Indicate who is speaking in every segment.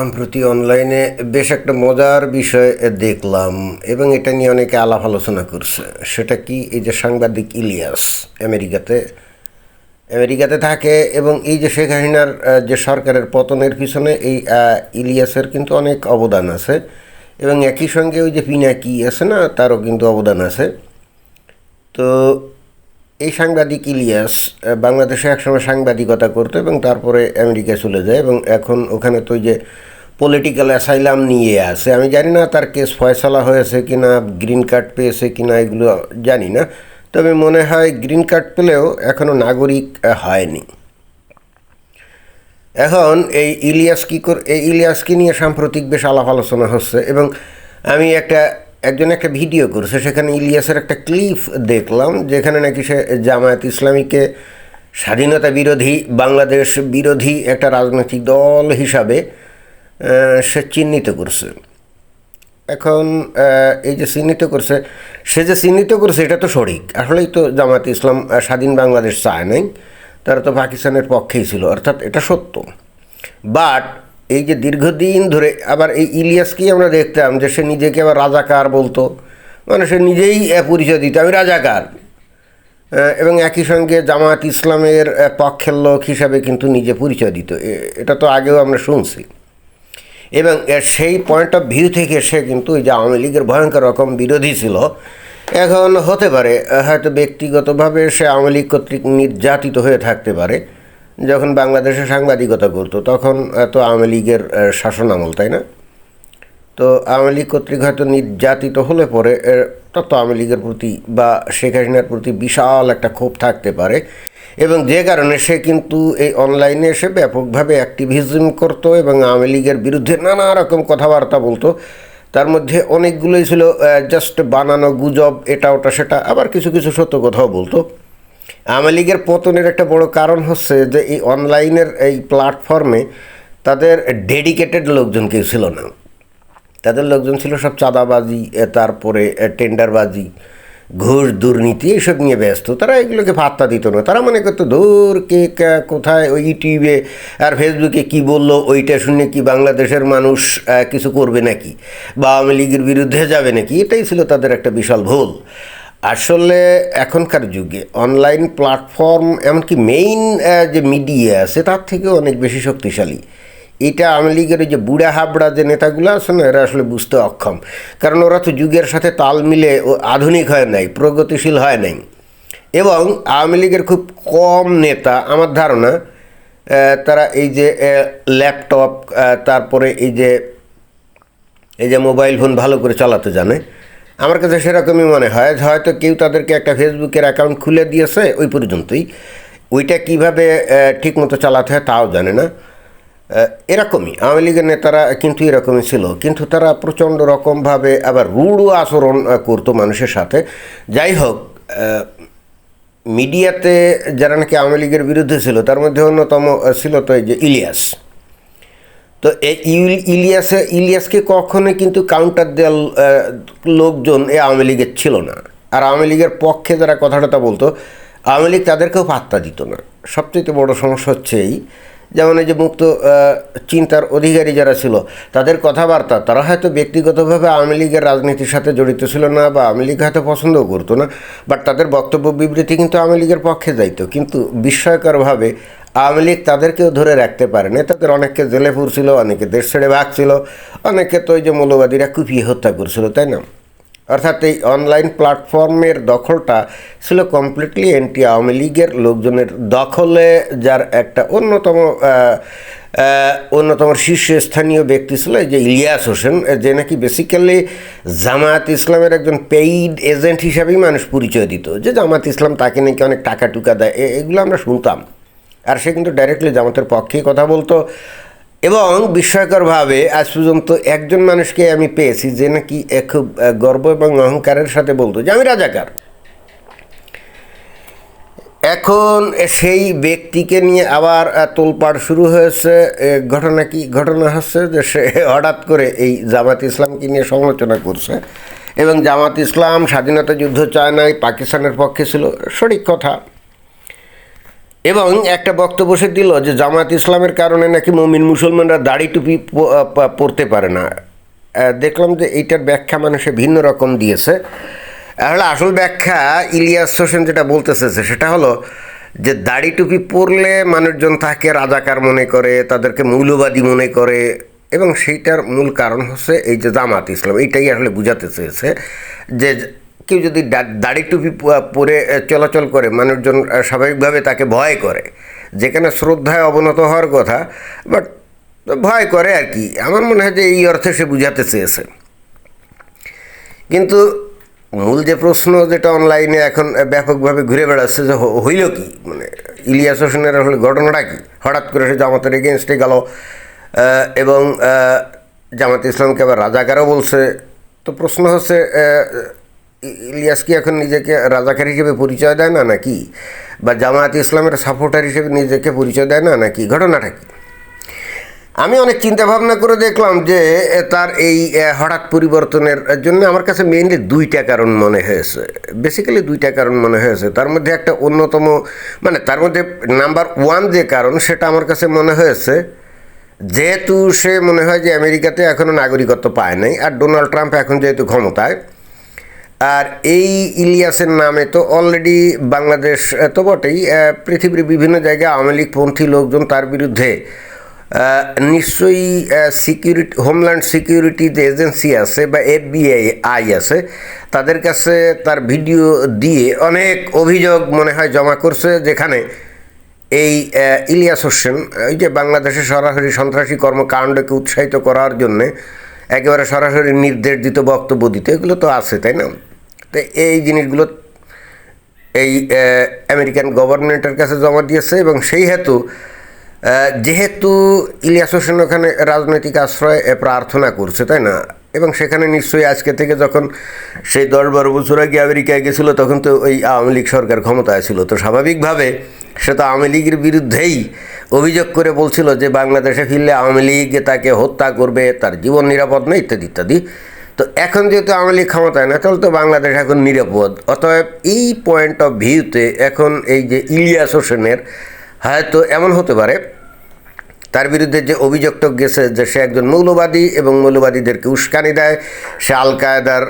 Speaker 1: সম্প্রতি অনলাইনে বেশ একটা মজার বিষয় দেখলাম এবং এটা নিয়ে অনেকে আলাপ আলোচনা করছে। সেটা কি? এই যে সাংবাদিক ইলিয়াস আমেরিকাতে আমেরিকাতে থাকে এবং এই যে শেখ হাসিনার যে সরকারের পতনের পিছনে এই ইলিয়াসের কিন্তু অনেক অবদান আছে এবং একই সঙ্গে ওই যে পিনাকি আছে না, তারও কিন্তু অবদান আছে। তো এই সাংবাদিক ইলিয়াস বাংলাদেশে একসময় সাংবাদিকতা করতো এবং তারপরে আমেরিকায় চলে যায় এবং এখন ওখানে তো যে পলিটিক্যাল অ্যাসাইলাম নিয়ে আছে। আমি জানি না তার কেস ফয়সালা হয়েছে কি না গ্রিন কার্ড পেয়েছে কি না এগুলো জানি না। তবে মনে হয় গ্রিন কার্ড পেলেও এখনও নাগরিক হয়নি। এখন এই ইলিয়াস কি কর, এই ইলিয়াসকে নিয়ে সাম্প্রতিক বেশ আলাপ আলোচনা হচ্ছে এবং আমি একটা একজন একটা ভিডিও করছে, সেখানে ইলিয়াসের একটা ক্লিপ দেখলাম, যেখানে নাকি সে জামায়াত ইসলামীকে স্বাধীনতা বিরোধী, বাংলাদেশ বিরোধী একটা রাজনৈতিক দল হিসাবে সে চিহ্নিত করছে। এখন এই যে চিহ্নিত করছে, সে যে চিহ্নিত করছে, এটা তো সঠিক। আসলেই তো জামাত ইসলাম স্বাধীন বাংলাদেশ চায় নাই, তারা তো পাকিস্তানের পক্ষেই ছিল, অর্থাৎ এটা সত্য। বাট এই যে দীর্ঘদিন ধরে আবার এই ইলিয়াসকেই আমরা দেখতাম যে সে নিজেকে আবার রাজাকার বলতো। মানে সে নিজেই পরিচয় দিত, আমি রাজাকার। এবং একই সঙ্গে জামাত ইসলামের পক্ষের লোক হিসাবে কিন্তু নিজে পরিচয় দিত। এটা তো আগেও আমরা শুনছি। এবং সেই পয়েন্ট অফ ভিউ থেকে সে কিন্তু ওই যে আওয়ামী লীগের ভয়ঙ্কর রকম বিরোধী ছিল। এখন হতে পারে, হয়তো ব্যক্তিগতভাবে সে আওয়ামী লীগ কর্তৃক নির্যাতিত হয়ে থাকতে পারে। যখন বাংলাদেশে সাংবাদিকতা করতো, তখন তো আওয়ামী লীগের শাসন আমল, তাই না? তো আওয়ামী লীগ কর্তৃক হয়তো নির্যাতিত হলে পরে তত আওয়ামী লীগের প্রতি বা শেখ হাসিনার প্রতি বিশাল একটা ক্ষোভ থাকতে পারে। এবং যে কারণে সে কিন্তু এই অনলাইনে এসে ব্যাপকভাবে অ্যাক্টিভিজম করতো এবং আওয়ামী লীগের বিরুদ্ধে নানা রকম কথাবার্তা বলতো। তার মধ্যে অনেকগুলোই ছিল জাস্ট বানানো গুজব এটা ওটা সেটা, আবার কিছু কিছু সত্য কথাও বলতো। আওয়ামী লীগের পতনের একটা বড় কারণ হচ্ছে যে এই অনলাইনের এই প্ল্যাটফর্মে তাদের ডেডিকেটেড লোকজন কেউ ছিল না। তাদের লোকজন ছিল সব চাঁদাবাজি তারপরে টেন্ডারবাজি, ঘুষ, দুর্নীতি এসব নিয়ে ব্যস্ত। তারা এগুলোকে পাত্তা দিত না। তারা মনে করতো, দূর, কে কোথায়, ওই ইউটিউবে আর ফেসবুকে কি বলল, ওইটা শুনে কি বাংলাদেশের মানুষ কিছু করবে নাকি? বা আওয়ামী লীগের বিরুদ্ধে যাবে নাকি? এটাই ছিল তাদের একটা বিশাল ভুল। আসলে এখনকার যুগে অনলাইন প্ল্যাটফর্ম এমনকি মেইন যে মিডিয়া আছে তার থেকেও অনেক বেশি শক্তিশালী। এটা আওয়ামী লীগের যে বুড়া হাবড়া যে নেতাগুলো আছে না এরা আসলে বুঝতে অক্ষম। কারণ ওরা তো যুগের সাথে তাল মিলে আধুনিক হয় নাই, প্রগতিশীল হয় নাই। এবং আওয়ামী লীগের খুব কম নেতা, আমার ধারণা তারা এই যে ল্যাপটপ তারপরে এই যে এই যে মোবাইল ফোন ভালো করে চালাতে জানে। আমার কাছে সেরকমই মনে হয়। হয়তো কেউ তাদেরকে একটা ফেসবুকের অ্যাকাউন্ট খুলে দিয়েছে, ওই পর্যন্তই। ওইটা কীভাবে ঠিকমতো চালাতে হয় তাও জানে না। এরকমই। আওয়ামী লীগের নেতারা কিন্তু এরকমই ছিল। কিন্তু তারা প্রচণ্ড রকমভাবে আবার রূঢ় আচরণ করতো মানুষের সাথে। যাই হোক মিডিয়াতে যারা নাকি আওয়ামী লীগের বিরুদ্ধে ছিল, তার মধ্যে অন্যতম ছিল তো এই যে ইলিয়াস। তো ইলিয়াসে, ইলিয়াসকে কখনোই কিন্তু কাউন্টার দেওয়ার লোকজন এই আওয়ামী লীগের ছিল না। আর আওয়ামী লীগের পক্ষে যারা কথাটা বলতো, আওয়ামী লীগ তাদেরকেও পাত্তা দিত না। সবচেয়ে বড় সমস্যা হচ্ছে এই, যেমন এই যে মুক্ত চিন্তার অধিকারী যারা ছিল, তাদের কথাবার্তা, তারা হয়তো ব্যক্তিগতভাবে আওয়ামী লীগের রাজনীতির সাথে জড়িত ছিল না বা আওয়ামী লীগ হয়তো পছন্দও করতো না, বাট তাদের বক্তব্য, বিবৃতি কিন্তু আওয়ামী লীগের পক্ষে যাইতো। কিন্তু বিস্ময়করভাবে আওয়ামী লীগ তাদেরকেও ধরে রাখতে পারে নেতাদের অনেককে জেলে পুরছিল, অনেকে দেশ ছেড়ে ভাগছিল, অনেকে তো ওই যে মৌলবাদীরা কুপিয়ে হত্যা করছিল, তাই না? অর্থাৎ এই অনলাইন প্ল্যাটফর্মের দখলটা ছিল কমপ্লিটলি এন্টি আওয়ামী লীগের লোকজনের দখলে, যার একটা অন্যতম অন্যতম শীর্ষস্থানীয় ব্যক্তি ছিল যে ইলিয়াস হোসেন, যে নাকি বেসিক্যালি জামায়াত ইসলামের একজন পেইড এজেন্ট হিসাবেই মানুষ পরিচয় দিত। যে জামায়াত ইসলাম তাকে নাকি অনেক টাকা টুকা দেয় এগুলো আমরা শুনতাম। আর সে কিন্তু ডাইরেক্টলি জামাতের পক্ষেই কথা বলতো। এবং বিস্ময়করভাবে আজ পর্যন্ত একজন মানুষকে আমি পেয়েছি যে নাকি খুব গর্ব এবং অহংকারের সাথে বলতো যে আমি রাজাকার। এখন সেই ব্যক্তিকে নিয়ে আবার তোলপাড় শুরু হয়েছে। ঘটনা কি, ঘটনা হচ্ছে যে সে হঠাৎ করে এই জামাত ইসলামকে নিয়ে সমালোচনা করছে। এবং জামাত ইসলাম স্বাধীনতা যুদ্ধ চায় নাই, পাকিস্তানের পক্ষে ছিল, সঠিক কথা। এবং একটা বক্তব্য সে দিল যে জামাত ইসলামের কারণে নাকি মমিন মুসলমানরা দাড়ি টুপি পরতে পারে না। দেখলাম যে এইটার ব্যাখ্যা মানুষে ভিন্ন রকম দিয়েছে। তাহলে আসল ব্যাখ্যা ইলিয়াস হোসেন যেটা বলতে চেয়েছে সেটা হলো যে দাড়ি টুপি পরলে মানুষজন তাকে রাজাকার মনে করে তাদেরকে মৌলবাদী মনে করে এবং সেইটার মূল কারণ হচ্ছে এই যে জামাত ইসলাম এইটাই আসলে বুঝাতে চেয়েছে যে কেউ যদি দাড়ি টুপি পরে চলাচল করে, মানুষজন স্বাভাবিকভাবে তাকে ভয় করে। যেখানে শ্রদ্ধায় অবনত হওয়ার কথা বাট ভয় করে আর কি। আমার মনে হয় যে এই অর্থে সে বুঝাতে চেয়েছে। কিন্তু মূল যে প্রশ্ন যেটা অনলাইনে এখন ব্যাপকভাবে ঘুরে বেড়াচ্ছে যে হইল কি? মানে ইলিয়াস হোসেনের আসলে ঘটনাটা কি? হঠাৎ করে সে জামাতের এগেনস্টে গেল এবং জামাত ইসলামকে আবার রাজাকারও বলছে। তো প্রশ্ন হচ্ছে ইলিয়াস কি এখন নিজেকে রাজাকার হিসেবে পরিচয় দেয় না নাকি? বা জামায়াত ইসলামের সাপোর্টার হিসেবে নিজেকে পরিচয় দেয় না নাকি? ঘটনাটা কি? আমি অনেক চিন্তা ভাবনা করে দেখলাম যে তার এই হঠাৎ পরিবর্তনের জন্য আমার কাছে মেইনলি দুইটা কারণ মনে হয়েছে। বেসিক্যালি দুইটা কারণ মনে হয়েছে। তার মধ্যে একটা অন্যতম মানে তার মধ্যে নাম্বার ওয়ান যে কারণ, সেটা আমার কাছে মনে হয়েছে। যেহেতু সে মনে হয় যে আমেরিকাতে এখনও নাগরিকত্ব পায় নাই, আর ডোনাল্ড ট্রাম্প এখন যেহেতু ক্ষমতায় আর এই ইলিয়াসের নামে তো অলরেডি বাংলাদেশ তো বটেই পৃথিবীর বিভিন্ন জায়গায় আওয়ামী লীগপন্থী লোকজন তার বিরুদ্ধে নিশ্চয়ই সিকিউরিটি হোমল্যান্ড সিকিউরিটি যে এজেন্সি আছে বা এফবিআই আই আছে, তাদের কাছে তার ভিডিও দিয়ে অনেক অভিযোগ মনে হয় জমা করছে যেখানে এই ইলিয়াস হোসেন এই যে বাংলাদেশে সরাসরি সন্ত্রাসী কর্মকাণ্ডকে উৎসাহিত করার জন্যে একেবারে সরাসরি নির্দেশ দিত বক্তব্য দিত, এগুলো তো আছে, তাই না? তো এই জিনিসগুলো এই আমেরিকান গভর্নমেন্টের কাছে জমা দিয়েছে এবং সেই হেতু যেহেতু ইলিয়াস হোসেন ওখানে রাজনৈতিক আশ্রয় প্রার্থনা করছে, তাই না? এবং সেখানে নিশ্চয়ই আজকে থেকে যখন সেই দশ বারো বছর আগে আমেরিকায় গেছিল, তখন তো ওই আওয়ামী লীগ সরকার ক্ষমতায় ছিল। তো স্বাভাবিকভাবে সে তো আওয়ামী লীগের বিরুদ্ধেই অভিযোগ করে বলছিল যে, বাংলাদেশে ফিরলে আওয়ামী লীগ তাকে হত্যা করবে, তার জীবন নিরাপদ নয় ইত্যাদি ইত্যাদি। তো এখন যেহেতু আওয়ামী ক্ষমতায় না, তাহলে তো বাংলাদেশ এখন নিরাপদ। অতএব এই পয়েন্ট অফ ভিউতে এখন এই যে ইলিয়াস হোসেনের, হয়তো এমন হতে পারে, তার বিরুদ্ধে যে অভিযোগটা গেছে যে সে একজন মৌলবাদী এবং মৌলবাদীদেরকে উস্কানি দেয়। সে আল কায়দার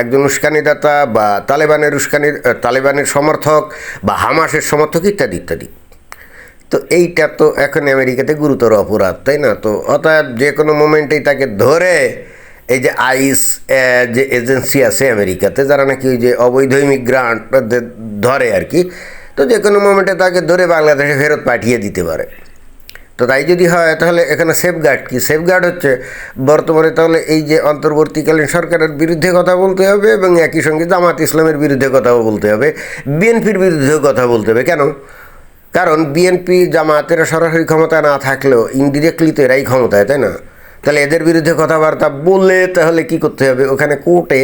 Speaker 1: একজন উস্কানিদাতা বা তালেবানের উস্কানি তালেবানের সমর্থক বা হামাসের সমর্থক ইত্যাদি ইত্যাদি। তো এইটা তো এখন আমেরিকাতে গুরুতর অপরাধ, তাই না? তো অতএব যে কোনো মোমেন্টেই তাকে ধরে এই যে আইস যে এজেন্সি আছে আমেরিকাতে, যারা নাকি ওই যে অবৈধ ইমিগ্রান্ট ধরে আর কি, তো যে কোনো মোমেন্টে তাকে ধরে বাংলাদেশে ফেরত পাঠিয়ে দিতে পারে। তো তাই যদি হয়, তাহলে এখানে সেফগার্ড কি? সেফগার্ড হচ্ছে, বর্তমানে তাহলে এই যে অন্তর্বর্তীকালীন সরকারের বিরুদ্ধে কথা বলতে হবে এবং একই সঙ্গে জামাত ইসলামের বিরুদ্ধে কথাও বলতে হবে। বিএনপির বিরুদ্ধেও কথা বলতে হবে। কেন? কারণ বিএনপি জামাতেরা সরাসরি ক্ষমতা না থাকলেও ইনডিরেক্টলি তো এরাই ক্ষমতায়, তাই না? তাহলে এদের বিরুদ্ধে কথাবার্তা বললে তাহলে কি করতে হবে? ওখানে কোর্টে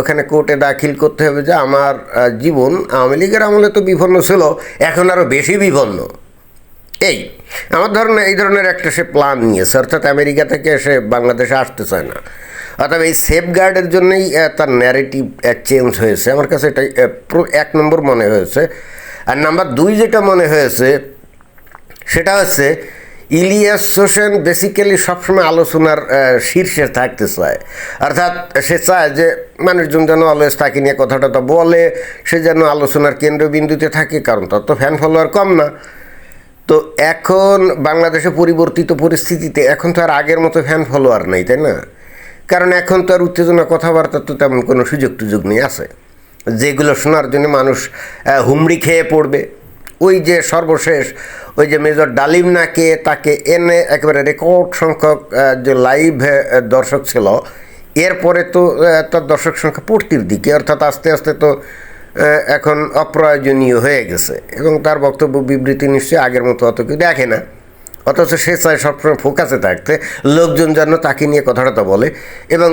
Speaker 1: ওখানে কোর্টে দাখিল করতে হবে যে আমার জীবন আওয়ামী লীগের আমলে তো বিপন্ন ছিল এখন আরও বেশি বিপন্ন এই আমার ধরনের এই ধরনের একটা সে প্ল্যান নিয়েছে অর্থাৎ আমেরিকা থেকে সে বাংলাদেশে আসতে চায় না। অর্থাৎ এই সেফগার্ডের জন্যই তার ন্যারেটিভ চেঞ্জ হয়েছে। আমার কাছে এটাই আহ, এক নম্বর মনে হয়েছে। আর নাম্বার দুই যেটা মনে হয়েছে সেটা হচ্ছে ইলিয়াস হোসেন বেসিক্যালি সবসময় আলোচনার শীর্ষে থাকতে চায়। অর্থাৎ সে চায় যে, মানুষজন যেন অলওয়েজ তাকে নিয়ে কথা টথা বলে, সে যেন আলোচনার কেন্দ্রবিন্দুতে থাকে, কারণ তার তো ফ্যান ফলোয়ার কম না। তো এখন বাংলাদেশে পরিবর্তিত পরিস্থিতিতে এখন তো আর আগের মতো ফ্যান ফলোয়ার নেই, তাই না? কারণ এখন তো আর উত্তেজনা কথাবার্তার তো তেমন কোনো সুযোগ টুযোগ নেই, আছে। যেগুলো শোনার জন্য মানুষ হুমড়ি খেয়ে পড়বে। ওই যে সর্বশেষ, ওই যে মেজর ডালিম নাকে, তাকে এনে একেবারে রেকর্ড সংখ্যক যে লাইভ দর্শক ছিল, এরপরে তো তার দর্শক সংখ্যা পড়তির দিকে, অর্থাৎ আস্তে আস্তে তো এখন অপ্রয়োজনীয় হয়ে গেছে। এবং তার বক্তব্য বিবৃতি নিশ্চয়ই আগের মতো অত কেউ দেখে না। অথচ সে চায় সবসময় ফোকাসে থাকতে, লোকজন যেন তাকে নিয়ে কথাটা তো বলে। এবং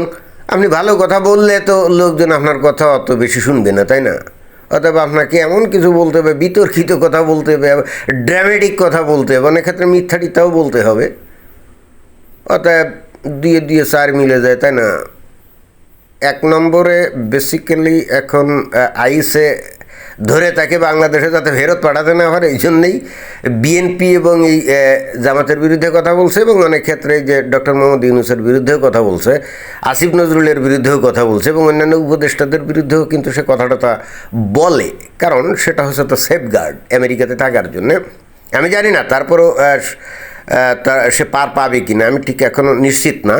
Speaker 1: আপনি ভালো কথা বললে তো লোকজন আপনার কথা অত বেশি শুনবে না, তাই না? অথবা আপনাকে এমন কিছু বলতে হবে, বিতর্কিত কথা বলতে হবে ড্রামেটিক কথা বলতে হবে, অনেক ক্ষেত্রে মিথ্যাটিতাও বলতে হবে। অতএব দিয়ে দিয়ে চার মিলে যায়, তাই না? এক নম্বরে বেসিক্যালি এখন আইসে ধরে তাকে বাংলাদেশে যাতে ফেরত পাঠাতে না হয় এই জন্যেই বিএনপি এবং এই জামাতের বিরুদ্ধে কথা বলছে এবং অনেক ক্ষেত্রে যে ডক্টর মোহাম্মদ ইউনুসের বিরুদ্ধেও কথা বলছে, আসিফ নজরুলের বিরুদ্ধেও কথা বলছে এবং অন্যান্য উপদেষ্টাদের বিরুদ্ধেও কিন্তু সে কথাটা তা বলে। কারণ সেটা হচ্ছে তো সেফগার্ড আমেরিকাতে থাকার জন্য। আমি জানি না, তারপরও সে পার পাবে কি না আমি ঠিক এখনও নিশ্চিত না।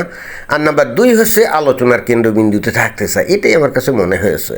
Speaker 1: আর নাম্বার দুই হচ্ছে আলোচনার কেন্দ্রবিন্দুতে থাকতে চায়, এটাই আমার কাছে মনে হয়েছে।